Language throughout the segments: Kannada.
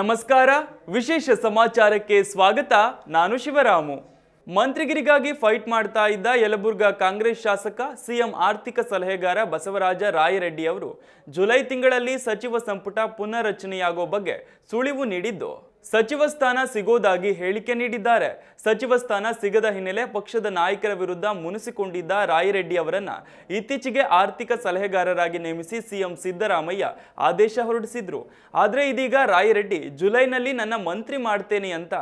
ನಮಸ್ಕಾರ. ವಿಶೇಷ ಸಮಾಚಾರಕ್ಕೆ ಸ್ವಾಗತ. ನಾನು ಶಿವರಾಮು. ಮಂತ್ರಿಗಿರಿಗಾಗಿ ಫೈಟ್ ಮಾಡ್ತಾ ಇದ್ದ ಯಲಬುರ್ಗಾ ಕಾಂಗ್ರೆಸ್ ಶಾಸಕ, ಸಿಎಂ ಆರ್ಥಿಕ ಸಲಹೆಗಾರ ಬಸವರಾಜ ರಾಯರೆಡ್ಡಿ ಅವರು ಜುಲೈ ತಿಂಗಳಲ್ಲಿ ಸಚಿವ ಸಂಪುಟ ಪುನರ್ರಚನೆಯಾಗೋ ಬಗ್ಗೆ ಸುಳಿವು ನೀಡಿದ್ದು. ಸಚಿವ ಸ್ಥಾನ ಸಿಗೋದಾಗಿ ಹೇಳಿಕೆ ನೀಡಿದ್ದಾರೆ. ಸಚಿವ ಸ್ಥಾನ ಸಿಗದ ಹಿನ್ನೆಲೆ ಪಕ್ಷದ ನಾಯಕರ ವಿರುದ್ಧ ಮುನಿಸಿಕೊಂಡಿದ್ದ ರಾಯರೆಡ್ಡಿ ಅವರನ್ನ ಇತ್ತೀಚೆಗೆ ಆರ್ಥಿಕ ಸಲಹೆಗಾರರಾಗಿ ನೇಮಿಸಿ ಸಿಎಂ ಸಿದ್ದರಾಮಯ್ಯ ಆದೇಶ ಹೊರಡಿಸಿದ್ರು. ಆದರೆ ಇದೀಗ ರಾಯರೆಡ್ಡಿ, ಜುಲೈನಲ್ಲಿ ನನ್ನ ಮಂತ್ರಿ ಮಾಡ್ತೇನೆ ಅಂತ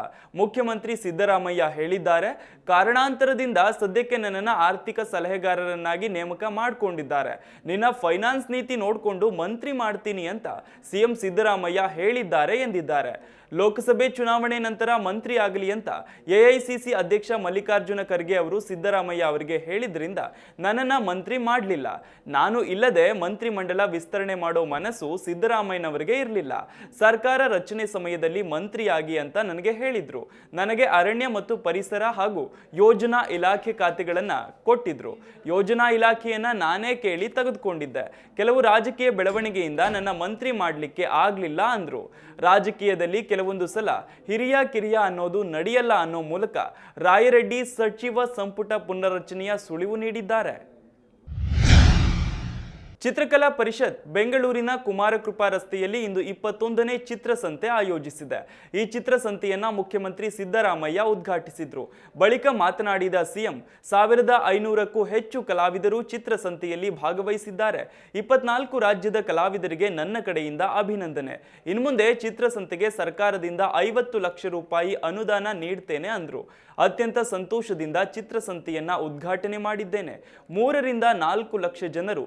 ಮುಖ್ಯಮಂತ್ರಿ ಸಿದ್ದರಾಮಯ್ಯ ಹೇಳಿದ್ದಾರೆ. ಕಾರಣಾಂತರದಿಂದ ಸದ್ಯಕ್ಕೆ ನನ್ನನ್ನು ಆರ್ಥಿಕ ಸಲಹೆಗಾರರನ್ನಾಗಿ ನೇಮಕ ಮಾಡಿಕೊಂಡಿದ್ದಾರೆ. ನಿನ್ನ ಫೈನಾನ್ಸ್ ನೀತಿ ನೋಡಿಕೊಂಡು ಮಂತ್ರಿ ಮಾಡ್ತೀನಿ ಅಂತ ಸಿಎಂ ಸಿದ್ದರಾಮಯ್ಯ ಹೇಳಿದ್ದಾರೆ ಎಂದಿದ್ದಾರೆ. ಲೋಕಸಭೆ ಚುನಾವಣೆ ನಂತರ ಮಂತ್ರಿ ಆಗಲಿ ಅಂತ ಎಐಸಿಸಿ ಅಧ್ಯಕ್ಷ ಮಲ್ಲಿಕಾರ್ಜುನ ಖರ್ಗೆ ಅವರು ಸಿದ್ದರಾಮಯ್ಯ ಅವರಿಗೆ ಹೇಳಿದ್ರಿಂದ ನನ್ನನ್ನು ಮಂತ್ರಿ ಮಾಡಲಿಲ್ಲ. ನಾನು ಇಲ್ಲದೆ ಮಂತ್ರಿ ಮಂಡಲ ವಿಸ್ತರಣೆ ಮಾಡೋ ಮನಸ್ಸು ಸಿದ್ದರಾಮಯ್ಯನವರಿಗೆ ಇರಲಿಲ್ಲ. ಸರ್ಕಾರ ರಚನೆ ಸಮಯದಲ್ಲಿ ಮಂತ್ರಿಯಾಗಿ ಅಂತ ನನಗೆ ಹೇಳಿದ್ರು. ನನಗೆ ಅರಣ್ಯ ಮತ್ತು ಪರಿಸರ ಹಾಗೂ ಯೋಜನಾ ಇಲಾಖೆ ಖಾತೆಗಳನ್ನು ಕೊಟ್ಟಿದ್ರು. ಯೋಜನಾ ಇಲಾಖೆಯನ್ನ ನಾನೇ ಕೇಳಿ ತೆಗೆದುಕೊಂಡಿದ್ದೆ. ಕೆಲವು ರಾಜಕೀಯ ಬೆಳವಣಿಗೆಯಿಂದ ನನ್ನ ಮಂತ್ರಿ ಮಾಡಲಿಕ್ಕೆ ಆಗಲಿಲ್ಲ ಅಂದ್ರು. ರಾಜಕೀಯದಲ್ಲಿ ಕೆಲವೊಂದು ಸಲ ಹಿರಿಯ ಕಿರಿಯ ಅನ್ನೋದು ನಡೆಯಲ್ಲ ಅನ್ನೋ ಮೂಲಕ ರಾಯರೆಡ್ಡಿ ಸಚಿವ ಸಂಪುಟ ಪುನರ್ರಚನೆಯ ಸುಳಿವು ನೀಡಿದ್ದಾರೆ. ಚಿತ್ರಕಲಾ ಪರಿಷತ್ ಬೆಂಗಳೂರಿನ ಕುಮಾರಕೃಪಾ ರಸ್ತೆಯಲ್ಲಿ ಇಂದು ಇಪ್ಪತ್ತೊಂದನೇ ಚಿತ್ರಸಂತೆ ಆಯೋಜಿಸಿದೆ. ಈ ಚಿತ್ರಸಂತೆಯನ್ನ ಮುಖ್ಯಮಂತ್ರಿ ಸಿದ್ದರಾಮಯ್ಯ ಉದ್ಘಾಟಿಸಿದ್ರು. ಬಳಿಕ ಮಾತನಾಡಿದ ಸಿಎಂ, ಸಾವಿರದ ಐನೂರಕ್ಕೂ ಹೆಚ್ಚು ಕಲಾವಿದರು ಚಿತ್ರಸಂತೆಯಲ್ಲಿ ಭಾಗವಹಿಸಿದ್ದಾರೆ. ಇಪ್ಪತ್ನಾಲ್ಕು ರಾಜ್ಯದ ಕಲಾವಿದರಿಗೆ ನನ್ನ ಕಡೆಯಿಂದ ಅಭಿನಂದನೆ. ಇನ್ಮುಂದೆ ಚಿತ್ರಸಂತೆಗೆ ಸರ್ಕಾರದಿಂದ ಐವತ್ತು ಲಕ್ಷ ರೂಪಾಯಿ ಅನುದಾನ ನೀಡ್ತೇನೆ ಅಂದ್ರು. ಅತ್ಯಂತ ಸಂತೋಷದಿಂದ ಚಿತ್ರಸಂತೆಯನ್ನ ಉದ್ಘಾಟನೆ ಮಾಡಿದ್ದೇನೆ. ಮೂರರಿಂದ ನಾಲ್ಕು ಲಕ್ಷ ಜನರು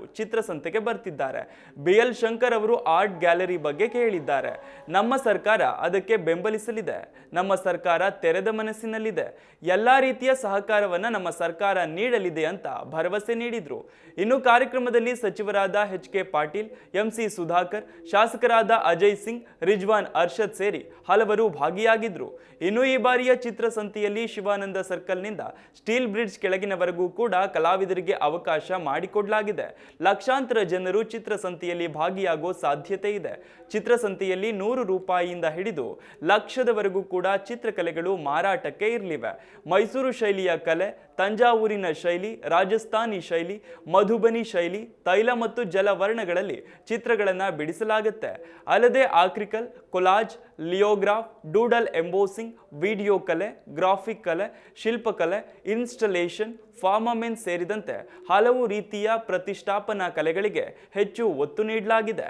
ಚಿತ್ರಸಂತೆಗೆ ಬರ್ತಿದ್ದಾರೆ. ಬಿ ಎಲ್ ಶಂಕರ್ ಅವರು ಆರ್ಟ್ ಗ್ಯಾಲರಿ ಬಗ್ಗೆ ಕೇಳಿದ್ದಾರೆ. ನಮ್ಮ ಸರ್ಕಾರ ಅದಕ್ಕೆ ಬೆಂಬಲಿಸಲಿದೆ. ನಮ್ಮ ಸರ್ಕಾರ ತೆರೆದ ಮನಸ್ಸಿನಲ್ಲಿದೆ. ಎಲ್ಲಾ ರೀತಿಯ ಸಹಕಾರವನ್ನ ನಮ್ಮ ಸರ್ಕಾರ ನೀಡಲಿದೆ ಅಂತ ಭರವಸೆ ನೀಡಿದರು. ಇನ್ನು ಕಾರ್ಯಕ್ರಮದಲ್ಲಿ ಸಚಿವರಾದ H K Patil, M C Sudhakar, ಶಾಸಕರಾದ ಅಜಯ್ ಸಿಂಗ್, ರಿಜ್ವಾನ್ ಅರ್ಷದ್ ಸೇರಿ ಹಲವರು ಭಾಗಿಯಾಗಿದ್ದರು ಇನ್ನು ಈ ಬಾರಿಯ ಚಿತ್ರಸಂತೆಯಲ್ಲಿ ಶಿವಾನಂದ ಸರ್ಕಲ್ನಿಂದ ಸ್ಟೀಲ್ ಬ್ರಿಡ್ಜ್ ಕೆಳಗಿನವರೆಗೂ ಕೂಡ ಕಲಾವಿದರಿಗೆ ಅವಕಾಶ ಮಾಡಿಕೊಡಲಾಗಿದೆ. ಲಕ್ಷಾಂತರ ಜನರು ಚಿತ್ರಸಂತೆಯಲ್ಲಿ ಭಾಗಿಯಾಗೋ ಸಾಧ್ಯತೆ ಇದೆ. ಚಿತ್ರಸಂತೆಯಲ್ಲಿ ನೂರು ರೂಪಾಯಿಯಿಂದ ಹಿಡಿದು ಲಕ್ಷದವರೆಗೂ ಕೂಡ ಚಿತ್ರಕಲೆಗಳು ಮಾರಾಟಕ್ಕೆ ಇರಲಿವೆ. ಮೈಸೂರು ಶೈಲಿಯ ಕಲೆ ತಂಜಾವೂರಿನ ಶೈಲಿ, ರಾಜಸ್ಥಾನಿ ಶೈಲಿ, ಮಧುಬನಿ ಶೈಲಿ, ತೈಲ ಮತ್ತು ಜಲವರ್ಣಗಳಲ್ಲಿ ಚಿತ್ರಗಳನ್ನು ಬಿಡಿಸಲಾಗುತ್ತೆ. ಅಲ್ಲದೆ acrylic, collage, lithograph, doodle embossing, video ಕಲೆ, ಗ್ರಾಫಿಕ್ ಕಲೆ, ಶಿಲ್ಪಕಲೆ, ಇನ್ಸ್ಟಲೇಷನ್, ಫಾರ್ಮಮೆನ್ ಸೇರಿದಂತೆ ಹಲವು ರೀತಿಯ ಪ್ರತಿಷ್ಠಾಪನಾ ಕಲೆಗಳಿಗೆ ಹೆಚ್ಚು ಒತ್ತು ನೀಡಲಾಗಿದೆ.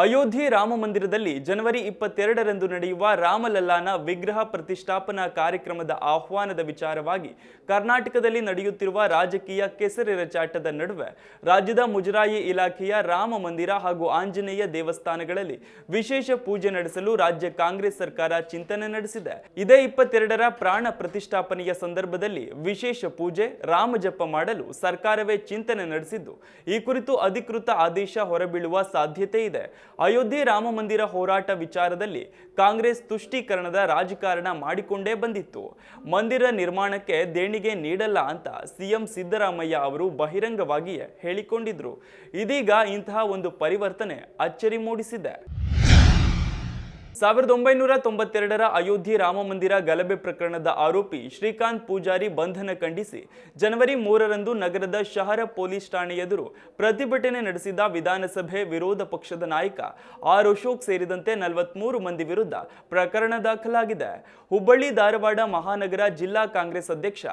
ಅಯೋಧ್ಯೆ ರಾಮ ಮಂದಿರದಲ್ಲಿ ಜನವರಿ ಇಪ್ಪತ್ತೆರಡರಂದು ನಡೆಯುವ ರಾಮಲಲ್ಲಾನ ವಿಗ್ರಹ ಪ್ರತಿಷ್ಠಾಪನಾ ಕಾರ್ಯಕ್ರಮದ ಆಹ್ವಾನದ ವಿಚಾರವಾಗಿ ಕರ್ನಾಟಕದಲ್ಲಿ ನಡೆಯುತ್ತಿರುವ ರಾಜಕೀಯ ಕೆಸರೆರಚಾಟದ ನಡುವೆ ರಾಜ್ಯದ ಮುಜರಾಯಿ ಇಲಾಖೆಯ ರಾಮ ಮಂದಿರ ಹಾಗೂ ಆಂಜನೇಯ ದೇವಸ್ಥಾನಗಳಲ್ಲಿ ವಿಶೇಷ ಪೂಜೆ ನಡೆಸಲು ರಾಜ್ಯ ಕಾಂಗ್ರೆಸ್ ಸರ್ಕಾರ ಚಿಂತನೆ ನಡೆಸಿದೆ. ಇದೇ ಇಪ್ಪತ್ತೆರಡರ ಪ್ರಾಣ ಪ್ರತಿಷ್ಠಾಪನೆಯ ಸಂದರ್ಭದಲ್ಲಿ ವಿಶೇಷ ಪೂಜೆ, ರಾಮ ಜಪ ಮಾಡಲು ಸರ್ಕಾರವೇ ಚಿಂತನೆ ನಡೆಸಿದ್ದು, ಈ ಕುರಿತು ಅಧಿಕೃತ ಆದೇಶ ಹೊರಬೀಳುವ ಸಾಧ್ಯತೆ ಇದೆ. ಅಯೋಧ್ಯೆ ರಾಮ ಮಂದಿರ ಹೋರಾಟ ವಿಚಾರದಲ್ಲಿ ಕಾಂಗ್ರೆಸ್ ತುಷ್ಟೀಕರಣದ ರಾಜಕಾರಣ ಮಾಡಿಕೊಂಡೇ ಬಂದಿತ್ತು. ಮಂದಿರ ನಿರ್ಮಾಣಕ್ಕೆ ದೇಣಿಗೆ ನೀಡಲ್ಲ ಅಂತ ಸಿಎಂ ಸಿದ್ದರಾಮಯ್ಯ ಅವರು ಬಹಿರಂಗವಾಗಿಯೇ ಹೇಳಿಕೊಂಡಿದ್ರು. ಇದೀಗ ಇಂತಹ ಒಂದು ಪರಿವರ್ತನೆ ಅಚ್ಚರಿ ಮೂಡಿಸಿದೆ. ಸಾವಿರದ ಒಂಬೈನೂರ ತೊಂಬತ್ತೆರಡರ ಅಯೋಧ್ಯೆ ರಾಮ ಮಂದಿರ ಗಲಭೆ ಪ್ರಕರಣದ ಆರೋಪಿ ಶ್ರೀಕಾಂತ್ ಪೂಜಾರಿ ಬಂಧನ ಖಂಡಿಸಿ ಜನವರಿ ಮೂರರಂದು ನಗರದ ಶಹರ ಪೊಲೀಸ್ ಠಾಣೆ ಎದುರು ಪ್ರತಿಭಟನೆ ನಡೆಸಿದ ವಿಧಾನಸಭೆ ವಿರೋಧ ಪಕ್ಷದ ನಾಯಕ ಆರ್ ಅಶೋಕ್ ಸೇರಿದಂತೆ ನಲವತ್ಮೂರು ಮಂದಿ ವಿರುದ್ಧ ಪ್ರಕರಣ ದಾಖಲಾಗಿದೆ. ಹುಬ್ಬಳ್ಳಿ, ಧಾರವಾಡ ಮಹಾನಗರ ಜಿಲ್ಲಾ ಕಾಂಗ್ರೆಸ್ ಅಧ್ಯಕ್ಷ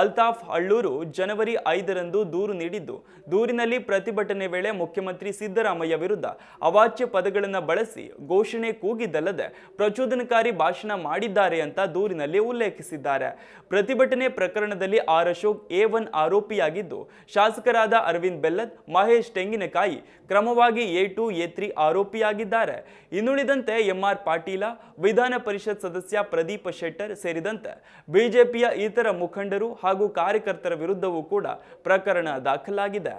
ಅಲ್ತಾಫ್ ಹಳ್ಳೂರು ಜನವರಿ ಐದರಂದು ದೂರು ನೀಡಿದ್ದು, ದೂರಿನಲ್ಲಿ ಪ್ರತಿಭಟನೆ ವೇಳೆ ಮುಖ್ಯಮಂತ್ರಿ ಸಿದ್ದರಾಮಯ್ಯ ವಿರುದ್ಧ ಅವಾಚ್ಯ ಪದಗಳನ್ನು ಬಳಸಿ ಘೋಷಣೆ ಕೂಗಿದ್ದಲ್ಲದೆ ಪ್ರಚೋದನಕಾರಿ ಭಾಷಣ ಮಾಡಿದ್ದಾರೆ ಅಂತ ದೂರಿನಲ್ಲಿ ಉಲ್ಲೇಖಿಸಿದ್ದಾರೆ. ಪ್ರತಿಭಟನೆ ಪ್ರಕರಣದಲ್ಲಿ ಆರ್ ಅಶೋಕ್ ಎ ಒನ್ ಆರೋಪಿಯಾಗಿದ್ದು, ಶಾಸಕರಾದ ಅರವಿಂದ್ ಬೆಲ್ಲದ್ ಮಹೇಶ್ ತೆಂಗಿನಕಾಯಿ ಕ್ರಮವಾಗಿ ಎ ಟು, ಎ ತ್ರೀ ಆರೋಪಿಯಾಗಿದ್ದಾರೆ. ಇನ್ನುಳಿದಂತೆ ಎಂಆರ್ ಪಾಟೀಲ, ವಿಧಾನ ಪರಿಷತ್ ಸದಸ್ಯ ಪ್ರದೀಪ ಶೆಟ್ಟರ್ ಸೇರಿದಂತೆ ಬಿಜೆಪಿಯ ಇತರ ಮುಖಂಡರು ಹಾಗೂ ಕಾರ್ಯಕರ್ತರ ವಿರುದ್ಧವೂ ಕೂಡ ಪ್ರಕರಣ ದಾಖಲಾಗಿದೆ.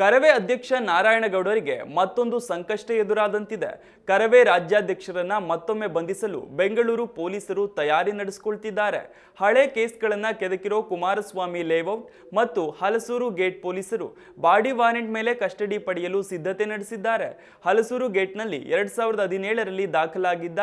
ಕರವೇ ಅಧ್ಯಕ್ಷ ನಾರಾಯಣಗೌಡರಿಗೆ ಮತ್ತೊಂದು ಸಂಕಷ್ಟ ಎದುರಾದಂತಿದೆ. ಕರವೇ ರಾಜ್ಯಾಧ್ಯಕ್ಷರನ್ನ ಮತ್ತೊಮ್ಮೆ ಬಂಧಿಸಲು ಬೆಂಗಳೂರು ಪೊಲೀಸರು ತಯಾರಿ ನಡೆಸಿಕೊಳ್ತಿದ್ದಾರೆ. ಹಳೆ ಕೇಸ್ಗಳನ್ನು ಕೆದಕಿರೋ ಕುಮಾರಸ್ವಾಮಿ ಲೇಔಟ್ ಮತ್ತು ಹಲಸೂರು ಗೇಟ್ ಪೊಲೀಸರು ಬಾಡಿ ವಾರೆಂಟ್ ಮೇಲೆ ಕಸ್ಟಡಿ ಪಡೆಯಲು ಸಿದ್ಧತೆ ನಡೆಸಿದ್ದಾರೆ. ಹಲಸೂರು ಗೇಟ್ನಲ್ಲಿ ಎರಡ್ ಸಾವಿರದ ಹದಿನೇಳರಲ್ಲಿ ದಾಖಲಾಗಿದ್ದ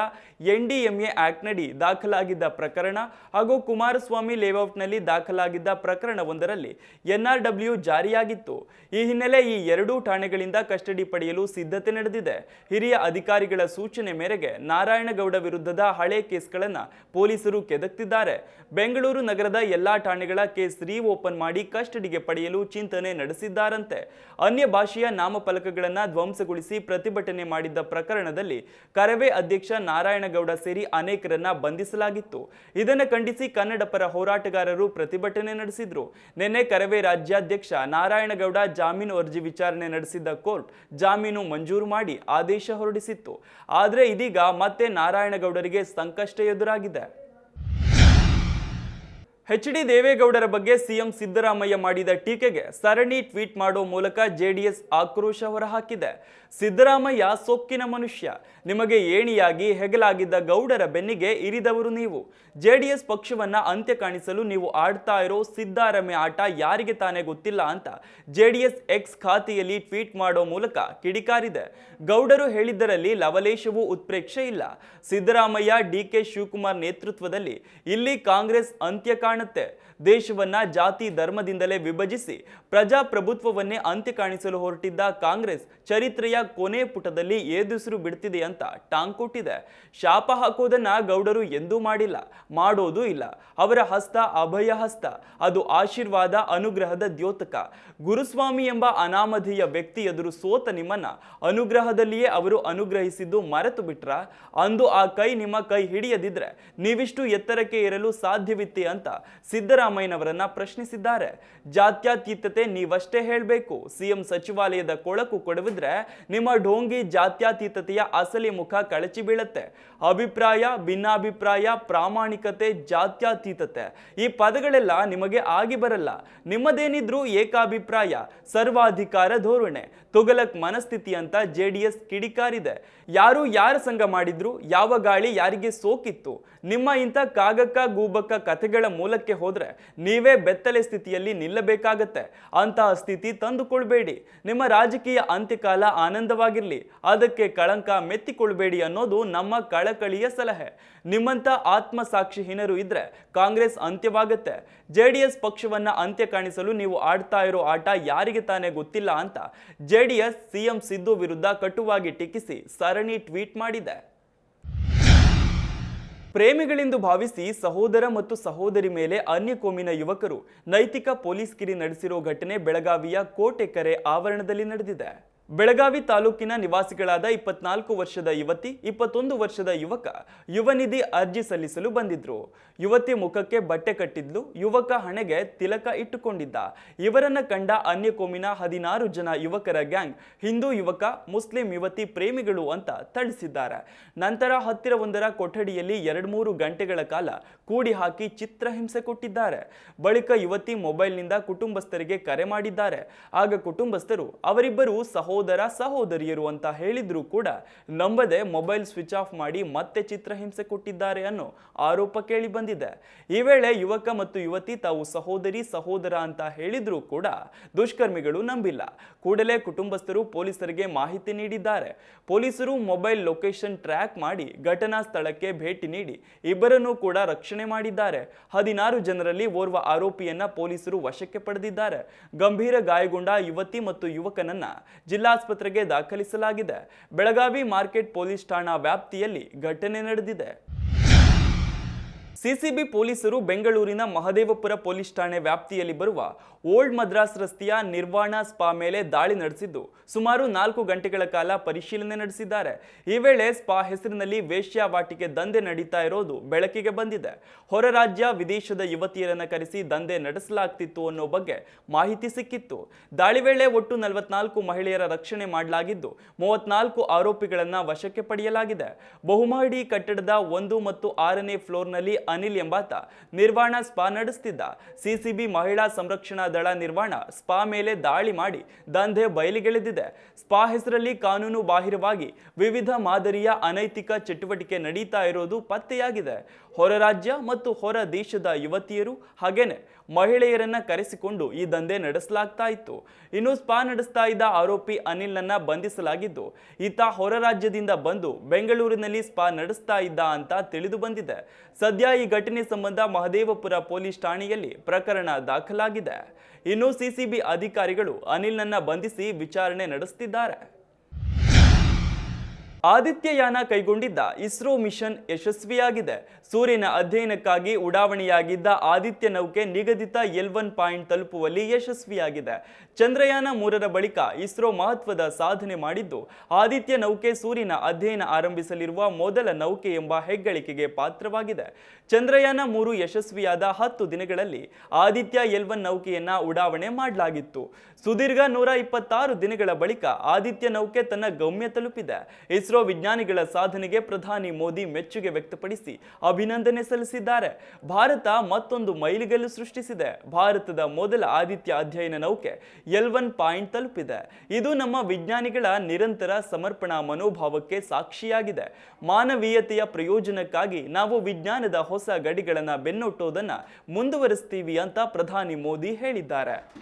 ಎನ್ಡಿಎಂಎ ಆಕ್ಟ್ನಡಿ ದಾಖಲಾಗಿದ್ದ ಪ್ರಕರಣ ಹಾಗೂ ಕುಮಾರಸ್ವಾಮಿ ಲೇಔಟ್ನಲ್ಲಿ ದಾಖಲಾಗಿದ್ದ ಪ್ರಕರಣವೊಂದರಲ್ಲಿ ಎನ್ಆರ್ಡಬ್ಲ್ಯೂ ಜಾರಿಯಾಗಿತ್ತು. ಈ ಹಿನ್ನೆಲೆ ಈ ಎರಡೂ ಠಾಣೆಗಳಿಂದ ಕಸ್ಟಡಿ ಪಡೆಯಲು ಸಿದ್ಧತೆ ನಡೆದಿದೆ. ಹಿರಿಯ ಅಧಿಕಾರಿಗಳ ಸೂಚನೆ ಮೇರೆಗೆ ನಾರಾಯಣಗೌಡ ವಿರುದ್ಧದ ಹಳೆ ಕೇಸ್ಗಳನ್ನು ಪೊಲೀಸರು ಕೆದಕ್ತಿದ್ದಾರೆ. ಬೆಂಗಳೂರು ನಗರದ ಎಲ್ಲಾ ಠಾಣೆಗಳ ಕೇಸ್ ರೀ ಓಪನ್ ಮಾಡಿ ಕಸ್ಟಡಿಗೆ ಪಡೆಯಲು ಚಿಂತನೆ ನಡೆಸಿದ್ದಾರಂತೆ. ಅನ್ಯ ಭಾಷೆಯ ನಾಮಫಲಕಗಳನ್ನು ಧ್ವಂಸಗೊಳಿಸಿ ಪ್ರತಿಭಟನೆ ಮಾಡಿದ್ದ ಪ್ರಕರಣದಲ್ಲಿ ಕರವೇ ಅಧ್ಯಕ್ಷ ನಾರಾಯಣಗೌಡ ಸೇರಿ ಅನೇಕರನ್ನ ಬಂಧಿಸಲಾಗಿತ್ತು. ಇದನ್ನು ಖಂಡಿಸಿ ಕನ್ನಡ ಪರ ಹೋರಾಟಗಾರರು ಪ್ರತಿಭಟನೆ ನಡೆಸಿದ್ರು. ನಿನ್ನೆ ಕರವೇ ರಾಜ್ಯಾಧ್ಯಕ್ಷ ನಾರಾಯಣಗೌಡ ಜಾಮೀನು ಅರ್ಜಿ ವಿಚಾರಣೆ ನಡೆಸಿದ್ದ ಕೋರ್ಟ್ ಜಾಮೀನು ಮಂಜೂರು ಮಾಡಿ ಆದೇಶ ಹೊರಡಿಸಿತ್ತು. ಆದರೆ ಇದೀಗ ಮತ್ತೆ ನಾರಾಯಣಗೌಡರಿಗೆ ಸಂಕಷ್ಟ ಎದುರಾಗಿದೆ. ಎಚ್ ಡಿ ದೇವೇಗೌಡರ ಬಗ್ಗೆ ಸಿಎಂ ಸಿದ್ದರಾಮಯ್ಯ ಮಾಡಿದ ಟೀಕೆಗೆ ಸರಣಿ ಟ್ವೀಟ್ ಮಾಡೋ ಮೂಲಕ ಜೆಡಿಎಸ್ ಆಕ್ರೋಶ ಹೊರಹಾಕಿದೆ. ಸಿದ್ದರಾಮಯ್ಯ ಸೊಕ್ಕಿನ ಮನುಷ್ಯ. ನಿಮಗೆ ಏಣಿಯಾಗಿ ಹೆಗಲಾಗಿದ್ದ ಗೌಡರ ಬೆನ್ನಿಗೆ ಇರಿದವರು ನೀವು. ಜೆಡಿಎಸ್ ಪಕ್ಷವನ್ನ ಅಂತ್ಯ ಕಾಣಿಸಲು ನೀವು ಆಡ್ತಾ ಇರೋ ಸಿದ್ದಾರಮೆ ಆಟ ಯಾರಿಗೆ ತಾನೇ ಗೊತ್ತಿಲ್ಲ ಅಂತ ಜೆಡಿಎಸ್ ಎಕ್ಸ್ ಖಾತೆಯಲ್ಲಿ ಟ್ವೀಟ್ ಮಾಡೋ ಮೂಲಕ ಕಿಡಿಕಾರಿದೆ. ಗೌಡರು ಹೇಳಿದ್ದರಲ್ಲಿ ಲವಲೇಶವೂ ಉತ್ಪ್ರೇಕ್ಷೆ ಇಲ್ಲ. ಸಿದ್ದರಾಮಯ್ಯ ಡಿ ಕೆ ಶಿವಕುಮಾರ್ ನೇತೃತ್ವದಲ್ಲಿ ಇಲ್ಲಿ ಕಾಂಗ್ರೆಸ್ ಅಂತ್ಯ ಕಾಣುತ್ತೆ. ದೇಶವನ್ನ ಜಾತಿ ಧರ್ಮದಿಂದಲೇ ವಿಭಜಿಸಿ ಪ್ರಜಾಪ್ರಭುತ್ವವನ್ನೇ ಅಂತ್ಯ ಕಾಣಿಸಲು ಹೊರಟಿದ್ದ ಕಾಂಗ್ರೆಸ್ ಚರಿತ್ರೆಯ ಕೊನೆ ಪುಟದಲ್ಲಿ ಏದುಸಿರು ಬಿಡ್ತಿದೆ ಅಂತ ಟಾಂಗ್ ಕೊಟ್ಟಿದೆ. ಶಾಪ ಹಾಕೋದನ್ನ ಗೌಡರು ಎಂದೂ ಮಾಡಿಲ್ಲ, ಮಾಡೋದೂ ಇಲ್ಲ. ಅವರ ಹಸ್ತ ಅಭಯ ಹಸ್ತ, ಅದು ಆಶೀರ್ವಾದ ಅನುಗ್ರಹದ ದ್ಯೋತಕ. ಗುರುಸ್ವಾಮಿ ಎಂಬ ಅನಾಮಧೇಯ ವ್ಯಕ್ತಿ ಎದುರು ಸೋತ ನಿಮ್ಮನ್ನ, ಅನುಗ್ರಹದಲ್ಲಿಯೇ ಅವರು ಅನುಗ್ರಹಿಸಿದ್ದು ಮರೆತು ಬಿಟ್ರ? ಅಂದು ಆ ಕೈ ನಿಮ್ಮ ಕೈ ಹಿಡಿಯದಿದ್ರೆ, ನೀವಿಷ್ಟು ಎತ್ತರಕ್ಕೆ ಏರಲು ಸಾಧ್ಯವಿತ್ತೆ ಅಂತ ಸಿದ್ದರಾಮಯ್ಯನವರನ್ನ ಪ್ರಶ್ನಿಸಿದ್ದಾರೆ. ಜಾತ್ಯತೀತತೆ ನೀವಷ್ಟೇ ಹೇಳಬೇಕು. ಸಿಎಂ ಸಚಿವಾಲಯದ ಕೊಳಕು ಕೊಡವಿದ್ರೆ ನಿಮ್ಮ ಢೋಂಗಿ ಜಾತ್ಯತೀತತೆಯ ಅಸಲಿ ಮುಖ ಕಳಚಿ ಬೀಳತ್ತೆ. ಅಭಿಪ್ರಾಯ, ಭಿನ್ನಾಭಿಪ್ರಾಯ, ಪ್ರಾಮಾಣಿಕತೆ, ಜಾತ್ಯತೀತತೆ ಈ ಪದಗಳೆಲ್ಲ ನಿಮಗೆ ಆಗಿ ಬರಲ್ಲ. ನಿಮ್ಮದೇನಿದ್ರೂ ಏಕಾಭಿಪ್ರಾಯ, ಸರ್ವಾಧಿಕಾರ ಧೋರಣೆ ತುಗಲಕ್ ಮನಸ್ಥಿತಿ ಅಂತ ಜೆಡಿಎಸ್ ಕಿಡಿಕಾರಿದೆ. ಯಾರು ಯಾರ ಸಂಘ ಮಾಡಿದ್ರು, ಯಾವ ಗಾಳಿ ಯಾರಿಗೆ ಸೋಕಿತ್ತು, ನಿಮ್ಮ ಇಂಥ ಕಾಗಕ್ಕ ಗೂಬಕ್ಕ ಕಥೆಗಳ ಮೂಲಕ್ಕೆ ಹೋದರೆ ನೀವೇ ಬೆತ್ತಲೆ ಸ್ಥಿತಿಯಲ್ಲಿ ನಿಲ್ಲಬೇಕಾಗತ್ತೆ. ಅಂತಹ ಸ್ಥಿತಿ ತಂದುಕೊಳ್ಬೇಡಿ. ನಿಮ್ಮ ರಾಜಕೀಯ ಅಂತ್ಯಕಾಲ ಆನಂದವಾಗಿರಲಿ. ಅದಕ್ಕೆ ಕಳಂಕ ಮೆತ್ತಿಕೊಳ್ಬೇಡಿ ಅನ್ನೋದು ನಮ್ಮ ಕಳಕಳಿಯ ಸಲಹೆ. ನಿಮ್ಮಂತ ಆತ್ಮಸಾಕ್ಷಿಹೀನರು ಇದ್ರೆ ಕಾಂಗ್ರೆಸ್ ಅಂತ್ಯವಾಗತ್ತೆ. ಜೆಡಿಎಸ್ ಪಕ್ಷವನ್ನ ಅಂತ್ಯ ಕಾಣಿಸಲು ನೀವು ಆಡ್ತಾ ಇರೋ ಆಟ ಯಾರಿಗೆ ತಾನೇ ಗೊತ್ತಿಲ್ಲ ಅಂತ ಜೆಡಿಎಸ್ ಸಿಎಂ ಸಿದ್ದು ವಿರುದ್ಧ ಕಟುವಾಗಿ ಟೀಕಿಸಿ ಸರಣಿ ಟ್ವೀಟ್ ಮಾಡಿದೆ. ಪ್ರೇಮಿಗಳೆಂದು ಭಾವಿಸಿ ಸಹೋದರ ಮತ್ತು ಸಹೋದರಿ ಮೇಲೆ ಅನ್ಯ ಕೋಮಿನ ಯುವಕರು ನೈತಿಕ ಪೊಲೀಸ್ ಕಿರಿ ನಡೆಸಿರೋ ಘಟನೆ ಬೆಳಗಾವಿಯ ಕೋಟೆಕರೆ ಆವರಣದಲ್ಲಿ ನಡೆದಿದೆ. ಬೆಳಗಾವಿ ತಾಲೂಕಿನ ನಿವಾಸಿಗಳಾದ ಇಪ್ಪತ್ನಾಲ್ಕು ವರ್ಷದ ಯುವತಿ, ಇಪ್ಪತ್ತೊಂದು ವರ್ಷದ ಯುವಕ ಯುವನಿಧಿ ಅರ್ಜಿ ಸಲ್ಲಿಸಲು ಬಂದಿದ್ರು. ಯುವತಿ ಮುಖಕ್ಕೆ ಬಟ್ಟೆ ಕಟ್ಟಿದ್ಲು, ಯುವಕ ಹಣೆಗೆ ತಿಲಕ ಇಟ್ಟುಕೊಂಡಿದ್ದ. ಇವರನ್ನ ಕಂಡ ಅನ್ಯ ಕೋಮಿನ ಹದಿನಾರು ಜನ ಯುವಕರ ಗ್ಯಾಂಗ್, ಹಿಂದೂ ಯುವಕ, ಮುಸ್ಲಿಂ ಯುವತಿ ಪ್ರೇಮಿಗಳು ಅಂತ ಥಳಿಸಿದ್ದಾರೆ. ನಂತರ ಹತ್ತಿರವೊಂದರ ಕೊಠಡಿಯಲ್ಲಿ ಎರಡು ಮೂರು ಗಂಟೆಗಳ ಕಾಲ ಕೂಡಿ ಹಾಕಿ ಚಿತ್ರಹಿಂಸೆ ಕೊಟ್ಟಿದ್ದಾರೆ. ಬಳಿಕ ಯುವತಿ ಮೊಬೈಲ್ನಿಂದ ಕುಟುಂಬಸ್ಥರಿಗೆ ಕರೆ ಮಾಡಿದ್ದಾರೆ. ಆಗ ಕುಟುಂಬಸ್ಥರು ಅವರಿಬ್ಬರು ಸಹೋದರ ಸಹೋದರಿಯರು ಅಂತ ಹೇಳಿದ್ರು ಕೂಡ ನಂಬದೆ ಮೊಬೈಲ್ ಸ್ವಿಚ್ ಆಫ್ ಮಾಡಿ ಮತ್ತೆ ಚಿತ್ರಹಿಂಸೆ ಕೊಟ್ಟಿದ್ದಾರೆ ಅನ್ನೋ ಆರೋಪ ಕೇಳಿ ಬಂದಿದೆ. ಈ ವೇಳೆ ಯುವಕ ಮತ್ತು ಯುವತಿ ತಾವು ಸಹೋದರಿ, ಸಹೋದರ ಅಂತ ಹೇಳಿದ್ರು ಕೂಡ ದುಷ್ಕರ್ಮಿಗಳು ನಂಬಿಲ್ಲ. ಕೂಡಲೇ ಕುಟುಂಬಸ್ಥರು ಪೊಲೀಸರಿಗೆ ಮಾಹಿತಿ ನೀಡಿದ್ದಾರೆ. ಪೊಲೀಸರು ಮೊಬೈಲ್ ಲೊಕೇಶನ್ ಟ್ರ್ಯಾಕ್ ಮಾಡಿ ಘಟನಾ ಸ್ಥಳಕ್ಕೆ ಭೇಟಿ ನೀಡಿ ಇಬ್ಬರನ್ನೂ ಕೂಡ ರಕ್ಷಣೆ ಮಾಡಿದ್ದಾರೆ. ಹದಿನಾರು ಜನರಲ್ಲಿ ಓರ್ವ ಆರೋಪಿಯನ್ನ ಪೊಲೀಸರು ವಶಕ್ಕೆ ಪಡೆದಿದ್ದಾರೆ. ಗಂಭೀರ ಗಾಯಗೊಂಡ ಯುವತಿ ಮತ್ತು ಯುವಕನನ್ನ ಜಿಲ್ಲಾಸ್ಪತ್ರೆಗೆ ದಾಖಲಿಸಲಾಗಿದೆ. ಬೆಳಗಾವಿ ಮಾರ್ಕೆಟ್ ಪೊಲೀಸ್ ಠಾಣಾ ವ್ಯಾಪ್ತಿಯಲ್ಲಿ ಘಟನೆ ನಡೆದಿದೆ. ಸಿಸಿಬಿ ಪೊಲೀಸರು ಬೆಂಗಳೂರಿನ ಮಹದೇವಪುರ ಪೊಲೀಸ್ ಠಾಣೆ ವ್ಯಾಪ್ತಿಯಲ್ಲಿ ಬರುವ ಓಲ್ಡ್ ಮದ್ರಾಸ್ ರಸ್ತೆಯ ನಿರ್ವಾಣ ಸ್ಪಾ ಮೇಲೆ ದಾಳಿ ನಡೆಸಿದ್ದು ಸುಮಾರು ನಾಲ್ಕು ಗಂಟೆಗಳ ಕಾಲ ಪರಿಶೀಲನೆ ನಡೆಸಿದ್ದಾರೆ. ಈ ವೇಳೆ ಸ್ಪಾ ಹೆಸರಿನಲ್ಲಿ ವೇಶ್ಯಾವಾಟಿಕೆ ದಂಧೆ ನಡೀತಾ ಇರೋದು ಬೆಳಕಿಗೆ ಬಂದಿದೆ. ಹೊರ ರಾಜ್ಯ ವಿದೇಶದ ಯುವತಿಯರನ್ನು ಕರೆಸಿ ದಂಧೆ ನಡೆಸಲಾಗ್ತಿತ್ತು ಅನ್ನೋ ಬಗ್ಗೆ ಮಾಹಿತಿ ಸಿಕ್ಕಿತ್ತು. ದಾಳಿ ವೇಳೆ ಒಟ್ಟು ನಲವತ್ನಾಲ್ಕು ಮಹಿಳೆಯರ ರಕ್ಷಣೆ ಮಾಡಲಾಗಿದ್ದು ಮೂವತ್ನಾಲ್ಕು ಆರೋಪಿಗಳನ್ನು ವಶಕ್ಕೆ ಪಡೆಯಲಾಗಿದೆ. ಬಹುಮಹಡಿ ಕಟ್ಟಡದ ಒಂದು ಮತ್ತು ಆರನೇ ಫ್ಲೋರ್ನಲ್ಲಿ ಅನಿಲ್ ಎಂಬಾತ ನಿರ್ವಾಣ ಸ್ಪಾ ನಡೆಸ್ತಿದ್ದ. ಸಿಸಿಬಿ ಮಹಿಳಾ ಸಂರಕ್ಷಣಾ ದಳ ನಿರ್ವಾಣ ಸ್ಪಾ ಮೇಲೆ ದಾಳಿ ಮಾಡಿ ದಂಧೆ ಬಯಲಿಗೆಳೆದಿದೆ. ಸ್ಪಾ ಹೆಸರಲ್ಲಿ ಕಾನೂನು ಬಾಹಿರವಾಗಿ ವಿವಿಧ ಮಾದರಿಯ ಅನೈತಿಕ ಚಟುವಟಿಕೆ ನಡೀತಾ ಇರೋದು ಪತ್ತೆಯಾಗಿದೆ. ಹೊರ ರಾಜ್ಯ ಮತ್ತು ಹೊರ ದೇಶದ ಯುವತಿಯರು ಹಾಗೇನೆ ಮಹಿಳೆಯರನ್ನ ಕರೆಸಿಕೊಂಡು ಈ ದಂಧೆ ನಡೆಸಲಾಗ್ತಾ ಇತ್ತು. ಇನ್ನು ಸ್ಪಾ ನಡೆಸ್ತಾ ಇದ್ದ ಆರೋಪಿ ಅನಿಲ್ನನ್ನ ಬಂಧಿಸಲಾಗಿದ್ದು, ಈತ ಹೊರ ರಾಜ್ಯದಿಂದ ಬಂದು ಬೆಂಗಳೂರಿನಲ್ಲಿ ಸ್ಪಾ ನಡೆಸ್ತಾ ಇದ್ದ ಅಂತ ತಿಳಿದು ಬಂದಿದೆ. ಸದ್ಯ ಈ ಘಟನೆ ಸಂಬಂಧ ಮಹದೇವಪುರ ಪೊಲೀಸ್ ಠಾಣೆಯಲ್ಲಿ ಪ್ರಕರಣ ದಾಖಲಾಗಿದೆ. ಇನ್ನು ಸಿಸಿಬಿ ಅಧಿಕಾರಿಗಳು ಅನಿಲ್ನನ್ನ ಬಂಧಿಸಿ ವಿಚಾರಣೆ ನಡೆಸುತ್ತಿದ್ದಾರೆ ಆದಿತ್ಯಯಾನ ಕೈಗೊಂಡಿದ್ದ ಇಸ್ರೋ ಮಿಷನ್ ಯಶಸ್ವಿಯಾಗಿದೆ. ಸೂರ್ಯನ ಅಧ್ಯಯನಕ್ಕಾಗಿ ಉಡಾವಣೆಯಾಗಿದ್ದ ಆದಿತ್ಯ ನೌಕೆ ನಿಗದಿತ ಎಲ್ ಒನ್ ಪಾಯಿಂಟ್ ತಲುಪುವಲ್ಲಿ ಯಶಸ್ವಿಯಾಗಿದೆ. ಚಂದ್ರಯಾನ ಮೂರರ ಬಳಿಕ ಇಸ್ರೋ ಮಹತ್ವದ ಸಾಧನೆ ಮಾಡಿದ್ದು, ಆದಿತ್ಯ ನೌಕೆ ಸೂರ್ಯನ ಅಧ್ಯಯನ ಆರಂಭಿಸಲಿರುವ ಮೊದಲ ನೌಕೆ ಎಂಬ ಹೆಗ್ಗಳಿಕೆಗೆ ಪಾತ್ರವಾಗಿದೆ. ಚಂದ್ರಯಾನ ಮೂರು ಯಶಸ್ವಿಯಾದ ಹತ್ತು ದಿನಗಳಲ್ಲಿ ಆದಿತ್ಯ ಎಲ್ ಒನ್ ನೌಕೆಯನ್ನ ಉಡಾವಣೆ ಮಾಡಲಾಗಿತ್ತು. ಸುದೀರ್ಘ ನೂರ ಇಪ್ಪತ್ತಾರು ದಿನಗಳ ಬಳಿಕ ಆದಿತ್ಯ ನೌಕೆ ತನ್ನ ಗಮ್ಯ ತಲುಪಿದೆ. ಇಸ್ರೋ ವಿಜ್ಞಾನಿಗಳ ಸಾಧನೆಗೆ ಪ್ರಧಾನಿ ಮೋದಿ ಮೆಚ್ಚುಗೆ ವ್ಯಕ್ತಪಡಿಸಿ ಅಭಿನಂದನೆ ಸಲ್ಲಿಸಿದ್ದಾರೆ. ಭಾರತ ಮತ್ತೊಂದು ಮೈಲಿಗಲ್ಲು ಸೃಷ್ಟಿಸಿದೆ. ಭಾರತದ ಮೊದಲ ಆದಿತ್ಯ ಅಧ್ಯಯನ ನೌಕೆ ಎಲ್ ಪಾಯಿಂಟ್ ತಲುಪಿದೆ. ಇದು ನಮ್ಮ ವಿಜ್ಞಾನಿಗಳ ನಿರಂತರ ಸಮರ್ಪಣಾ ಮನೋಭಾವಕ್ಕೆ ಸಾಕ್ಷಿಯಾಗಿದೆ. ಮಾನವೀಯತೆಯ ಪ್ರಯೋಜನಕ್ಕಾಗಿ ನಾವು ವಿಜ್ಞಾನದ ಹೊಸ ಗಡಿಗಳನ್ನು ಬೆನ್ನೊಟ್ಟೋದನ್ನು ಮುಂದುವರಿಸ್ತೀವಿ ಅಂತ ಪ್ರಧಾನಿ ಮೋದಿ ಹೇಳಿದ್ದಾರೆ.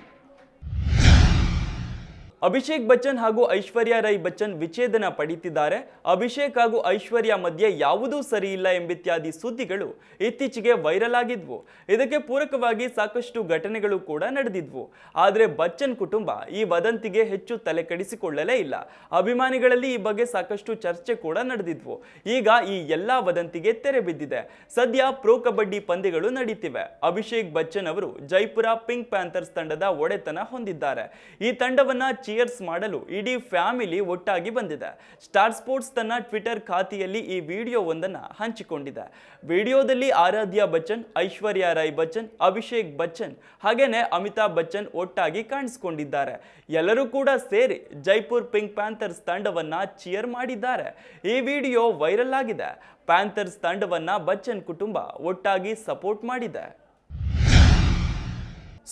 ಅಭಿಷೇಕ್ ಬಚ್ಚನ್ ಹಾಗೂ ಐಶ್ವರ್ಯ ರೈ ಬಚ್ಚನ್ ವಿಚ್ಛೇದನ ಪಡೆಯುತ್ತಿದ್ದಾರೆ ಅಭಿಷೇಕ್ ಹಾಗೂ ಐಶ್ವರ್ಯ ಮಧ್ಯೆ ಯಾವುದೂ ಸರಿ ಇಲ್ಲ ಎಂಬಿತ್ಯಾದಿ ಸುದ್ದಿಗಳು ಇತ್ತೀಚೆಗೆ ವೈರಲ್ ಆಗಿದ್ವು. ಇದಕ್ಕೆ ಪೂರಕವಾಗಿ ಸಾಕಷ್ಟು ಘಟನೆಗಳು ಕೂಡ ನಡೆದಿದ್ವು. ಆದರೆ ಬಚ್ಚನ್ ಕುಟುಂಬ ಈ ವದಂತಿಗೆ ಹೆಚ್ಚು ತಲೆ ಕೆಡಿಸಿಕೊಳ್ಳಲೇ ಇಲ್ಲ. ಅಭಿಮಾನಿಗಳಲ್ಲಿ ಈ ಬಗ್ಗೆ ಸಾಕಷ್ಟು ಚರ್ಚೆ ಕೂಡ ನಡೆದಿದ್ವು. ಈಗ ಈ ಎಲ್ಲಾ ವದಂತಿಗೆ ತೆರೆ ಬಿದ್ದಿದೆ. ಸದ್ಯ ಪ್ರೋ ಕಬಡ್ಡಿ ಪಂದ್ಯಗಳು ನಡೀತಿವೆ. ಅಭಿಷೇಕ್ ಬಚ್ಚನ್ ಅವರು ಜೈಪುರ ಪಿಂಕ್ ಪ್ಯಾಂಥರ್ಸ್ ತಂಡದ ಒಡೆತನ ಹೊಂದಿದ್ದಾರೆ. ಈ ತಂಡವನ್ನ ಚಿಯರ್ಸ್ ಮಾಡಲು ಇಡೀ ಫ್ಯಾಮಿಲಿ ಒಟ್ಟಾಗಿ ಬಂದಿದೆ. ಸ್ಟಾರ್ ಸ್ಪೋರ್ಟ್ಸ್ ತನ್ನ ಟ್ವಿಟರ್ ಖಾತೆಯಲ್ಲಿ ಈ ವಿಡಿಯೋ ಒಂದನ್ನ ಹಂಚಿಕೊಂಡಿದೆ. ವಿಡಿಯೋದಲ್ಲಿ ಆರಾಧ್ಯ ಬಚ್ಚನ್, ಐಶ್ವರ್ಯ ರಾಯ್ ಬಚ್ಚನ್, ಅಭಿಷೇಕ್ ಬಚ್ಚನ್ ಹಾಗೇನೆ ಅಮಿತಾಬ್ ಬಚ್ಚನ್ ಒಟ್ಟಾಗಿ ಕಾಣಿಸಿಕೊಂಡಿದ್ದಾರೆ. ಎಲ್ಲರೂ ಕೂಡ ಸೇರಿ ಜೈಪುರ್ ಪಿಂಕ್ ಪ್ಯಾಂಥರ್ಸ್ ತಂಡವನ್ನ ಚಿಯರ್ ಮಾಡಿದ್ದಾರೆ. ಈ ವಿಡಿಯೋ ವೈರಲ್ ಆಗಿದೆ. ಪ್ಯಾಂಥರ್ಸ್ ತಂಡವನ್ನ ಬಚ್ಚನ್ ಕುಟುಂಬ ಒಟ್ಟಾಗಿ ಸಪೋರ್ಟ್ ಮಾಡಿದೆ.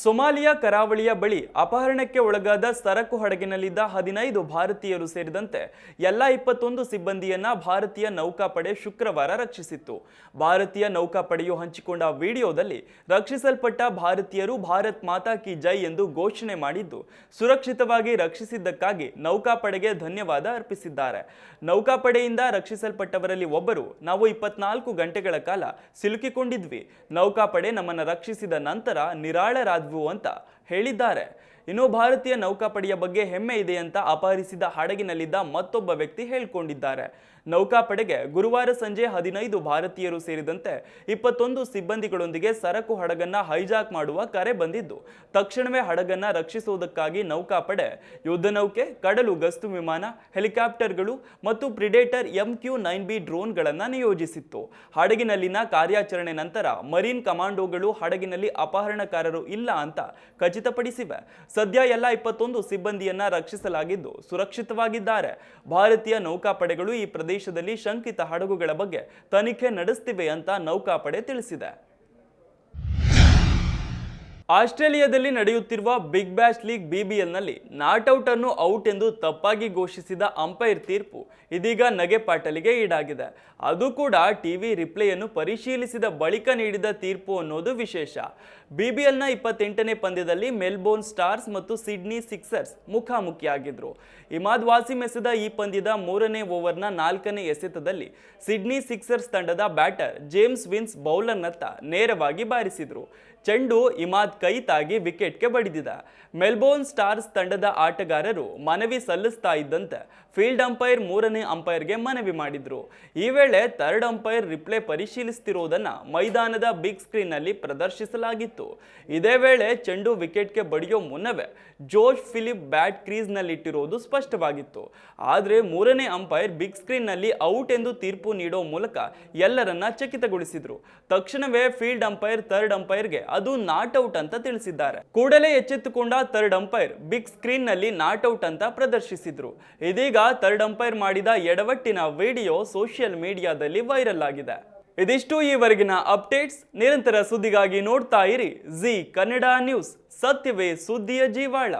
ಸೊಮಾಲಿಯಾ ಕರಾವಳಿಯ ಬಳಿ ಅಪಹರಣಕ್ಕೆ ಒಳಗಾದ ಸರಕು ಹಡಗಿನಲ್ಲಿದ್ದ ಹದಿನೈದು ಭಾರತೀಯರು ಸೇರಿದಂತೆ ಎಲ್ಲ ಇಪ್ಪತ್ತೊಂದು ಸಿಬ್ಬಂದಿಯನ್ನ ಭಾರತೀಯ ನೌಕಾಪಡೆ ಶುಕ್ರವಾರ ರಕ್ಷಿಸಿತ್ತು. ಭಾರತೀಯ ನೌಕಾಪಡೆಯು ಹಂಚಿಕೊಂಡ ವಿಡಿಯೋದಲ್ಲಿ ರಕ್ಷಿಸಲ್ಪಟ್ಟ ಭಾರತೀಯರು ಭಾರತ್ ಮಾತಾ ಕಿ ಜೈ ಎಂದು ಘೋಷಣೆ ಮಾಡಿದ್ದು, ಸುರಕ್ಷಿತವಾಗಿ ರಕ್ಷಿಸಿದ್ದಕ್ಕಾಗಿ ನೌಕಾಪಡೆಗೆ ಧನ್ಯವಾದ ಅರ್ಪಿಸಿದ್ದಾರೆ. ನೌಕಾಪಡೆಯಿಂದ ರಕ್ಷಿಸಲ್ಪಟ್ಟವರಲ್ಲಿ ಒಬ್ಬರು, ನಾವು ಇಪ್ಪತ್ನಾಲ್ಕು ಗಂಟೆಗಳ ಕಾಲ ಸಿಲುಕಿಕೊಂಡಿದ್ವಿ. ನೌಕಾಪಡೆ ನಮ್ಮನ್ನು ರಕ್ಷಿಸಿದ ನಂತರ ನಿರಾಳರಾದ್ವು ಅಂತ ಹೇಳಿದ್ದಾರೆ. ಇನ್ನು ಭಾರತೀಯ ನೌಕಾಪಡೆಯ ಬಗ್ಗೆ ಹೆಮ್ಮೆ ಇದೆ ಅಂತ ಅಪಹರಿಸಿದ ಹಡಗಿನಲ್ಲಿದ್ದ ಮತ್ತೊಬ್ಬ ವ್ಯಕ್ತಿ ಹೇಳ್ಕೊಂಡಿದ್ದಾರೆ. ನೌಕಾಪಡೆಗೆ ಗುರುವಾರ ಸಂಜೆ ಹದಿನೈದು ಭಾರತೀಯರು ಸೇರಿದಂತೆ ಇಪ್ಪತ್ತೊಂದು ಸಿಬ್ಬಂದಿಗಳೊಂದಿಗೆ ಸರಕು ಹಡಗನ್ನ ಹೈಜಾಕ್ ಮಾಡುವ ಕರೆ ಬಂದಿದ್ದು, ತಕ್ಷಣವೇ ಹಡಗನ್ನ ರಕ್ಷಿಸುವುದಕ್ಕಾಗಿ ನೌಕಾಪಡೆ, ಯುದ್ಧ ನೌಕೆ, ಕಡಲು ಗಸ್ತು ವಿಮಾನ, ಹೆಲಿಕಾಪ್ಟರ್ಗಳು ಮತ್ತು predator M Q nine B ಡ್ರೋನ್ಗಳನ್ನು ನಿಯೋಜಿಸಿತ್ತು. ಹಡಗಿನಲ್ಲಿನ ಕಾರ್ಯಾಚರಣೆ ನಂತರ ಮರೀನ್ ಕಮಾಂಡೋಗಳು ಹಡಗಿನಲ್ಲಿ ಅಪಹರಣಕಾರರು ಇಲ್ಲ ಅಂತ ಖಚಿತಪಡಿಸಿವೆ. ಸದ್ಯ ಎಲ್ಲ ಇಪ್ಪತ್ತೊಂದು ಸಿಬ್ಬಂದಿಯನ್ನ ರಕ್ಷಿಸಲಾಗಿದ್ದು, ಸುರಕ್ಷಿತವಾಗಿದ್ದಾರೆ. ಭಾರತೀಯ ನೌಕಾಪಡೆಗಳು ಈ ಪ್ರದೇಶದಲ್ಲಿ ಶಂಕಿತ ಹಡಗುಗಳ ಬಗ್ಗೆ ತನಿಖೆ ನಡೆಸ್ತಿವೆ ಅಂತ ನೌಕಾಪಡೆ ತಿಳಿಸಿದೆ. ಆಸ್ಟ್ರೇಲಿಯಾದಲ್ಲಿ ನಡೆಯುತ್ತಿರುವ ಬಿಗ್ ಬ್ಯಾಶ್ ಲೀಗ್ ಬಿಬಿಎಲ್ನಲ್ಲಿ ನಾಟ್ಔಟ್ ಅನ್ನು ಔಟ್ ಎಂದು ತಪ್ಪಾಗಿ ಘೋಷಿಸಿದ ಅಂಪೈರ್ ತೀರ್ಪು ಇದೀಗ ನಗೆಪಾಟಲಿಗೆ ಈಡಾಗಿದೆ. ಅದು ಕೂಡ ಟಿವಿ ರಿಪ್ಲೇಯನ್ನು ಪರಿಶೀಲಿಸಿದ ಬಳಿಕ ನೀಡಿದ ತೀರ್ಪು ಅನ್ನೋದು ವಿಶೇಷ. ಬಿಬಿಎಲ್ನ ಇಪ್ಪತ್ತೆಂಟನೇ ಪಂದ್ಯದಲ್ಲಿ ಮೆಲ್ಬೋರ್ನ್ ಸ್ಟಾರ್ಸ್ ಮತ್ತು ಸಿಡ್ನಿ ಸಿಕ್ಸರ್ಸ್ ಮುಖಾಮುಖಿಯಾಗಿದ್ದರು ಇಮಾದ್ ವಾಸಿಂ ಎಸೆದ ಈ ಪಂದ್ಯದ ಮೂರನೇ ಓವರ್ನ ನಾಲ್ಕನೇ ಎಸೆತದಲ್ಲಿ ಸಿಡ್ನಿ ಸಿಕ್ಸರ್ಸ್ ತಂಡದ ಬ್ಯಾಟರ್ ಜೇಮ್ಸ್ ವಿನ್ಸ್ ಬೌಲರ್ನತ್ತ ನೇರವಾಗಿ ಬಾರಿಸಿದ್ರು. ಚೆಂಡು ಇಮಾದ್ ಕೈ ತಾಗಿ ವಿಕೆಟ್ಗೆ ಬಡಿದಿದೆ. ಮೆಲ್ಬೋರ್ನ್ ಸ್ಟಾರ್ಸ್ ತಂಡದ ಆಟಗಾರರು ಮನವಿ ಸಲ್ಲಿಸ್ತಾ ಇದ್ದಂತೆ ಫೀಲ್ಡ್ ಅಂಪೈರ್ ಮೂರನೇ ಅಂಪೈರ್ಗೆ ಮನವಿ ಮಾಡಿದ್ರು. ಈ ವೇಳೆ ಥರ್ಡ್ ಅಂಪೈರ್ ರಿಪ್ಲೇ ಪರಿಶೀಲಿಸ್ತಿರುವುದನ್ನು ಮೈದಾನದ ಬಿಗ್ ಸ್ಕ್ರೀನ್ನಲ್ಲಿ ಪ್ರದರ್ಶಿಸಲಾಗಿತ್ತು. ಇದೇ ವೇಳೆ ಚೆಂಡು ವಿಕೆಟ್ಗೆ ಬಡಿಯೋ ಮುನ್ನವೇ ಜೋಶ್ ಫಿಲಿಪ್ ಬ್ಯಾಟ್ ಕ್ರೀಸ್ನಲ್ಲಿಟ್ಟಿರುವುದು ಸ್ಪಷ್ಟವಾಗಿತ್ತು. ಆದರೆ ಮೂರನೇ ಅಂಪೈರ್ ಬಿಗ್ ಸ್ಕ್ರೀನ್ನಲ್ಲಿ ಔಟ್ ಎಂದು ತೀರ್ಪು ನೀಡೋ ಮೂಲಕ ಎಲ್ಲರನ್ನ ಚಕಿತಗೊಳಿಸಿದರು. ತಕ್ಷಣವೇ ಫೀಲ್ಡ್ ಅಂಪೈರ್ ಥರ್ಡ್ ಅಂಪೈರ್ಗೆ ಅದು ನಾಟ್ ಔಟ್ ಅಂತ ತಿಳಿಸಿದ್ದಾರೆ. ಕೂಡಲೇ ಎಚ್ಚೆತ್ತುಕೊಂಡ ಥರ್ಡ್ ಅಂಪೈರ್ ಬಿಗ್ ಸ್ಕ್ರೀನ್ನಲ್ಲಿ ನಾಟ್ ಔಟ್ ಅಂತ ಪ್ರದರ್ಶಿಸಿದ್ರು. ಇದೀಗ ಥರ್ಡ್ ಅಂಪೈರ್ ಮಾಡಿದ ಎಡವಟ್ಟಿನ ವಿಡಿಯೋ ಸೋಷಿಯಲ್ ಮೀಡಿಯಾದಲ್ಲಿ ವೈರಲ್ ಆಗಿದೆ. ಇದಿಷ್ಟು ಈವರೆಗಿನ ಅಪ್ಡೇಟ್ಸ್. ನಿರಂತರ ಸುದ್ದಿಗಾಗಿ ನೋಡ್ತಾ ಇರಿ. Zee Kannada news. ಸತ್ಯವೇ ಸುದ್ದಿಯ ಜೀವಾಳ.